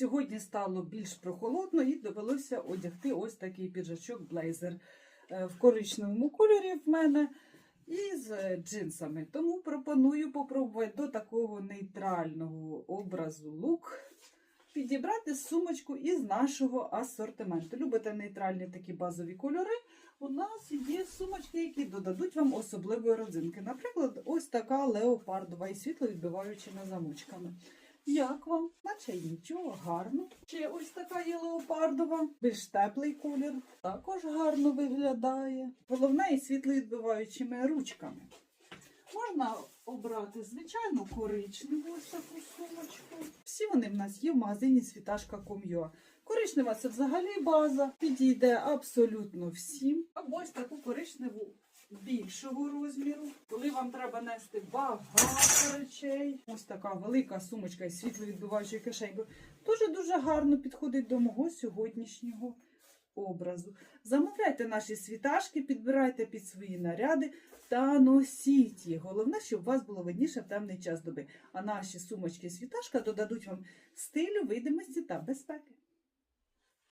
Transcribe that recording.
Сьогодні стало більш прохолодно і довелося одягти ось такий піджачок блейзер е, в коричневому кольорі в мене і з джинсами. Тому пропоную попробувати до такого нейтрального образу лук підібрати сумочку із нашого асортименту. Любите нейтральні такі базові кольори? У нас є сумочки, які додадуть вам особливої родзинки. Наприклад, ось така леопардова і світловідбиваючими замочками. Як вам? Наче нічого, гарно. Ще ось така є леопардова, більш теплий колір. Також гарно виглядає. Головне і світловідбиваючими ручками. Можна обрати звичайну коричневу ось таку сумочку. Всі вони в нас є в магазині світашка.com.ua. Коричнева це взагалі база, підійде абсолютно всім. Або ось таку коричневу більшого розміру, коли вам треба нести багато речей. Ось така велика сумочка із світловідбиваючою кишенькою. Дуже-дуже гарно підходить до мого сьогоднішнього образу. Замовляйте наші світашки, підбирайте під свої наряди та носіть їх. Головне, щоб у вас було видніше в темний час доби. А наші сумочки світашка додадуть вам стилю, видимості та безпеки.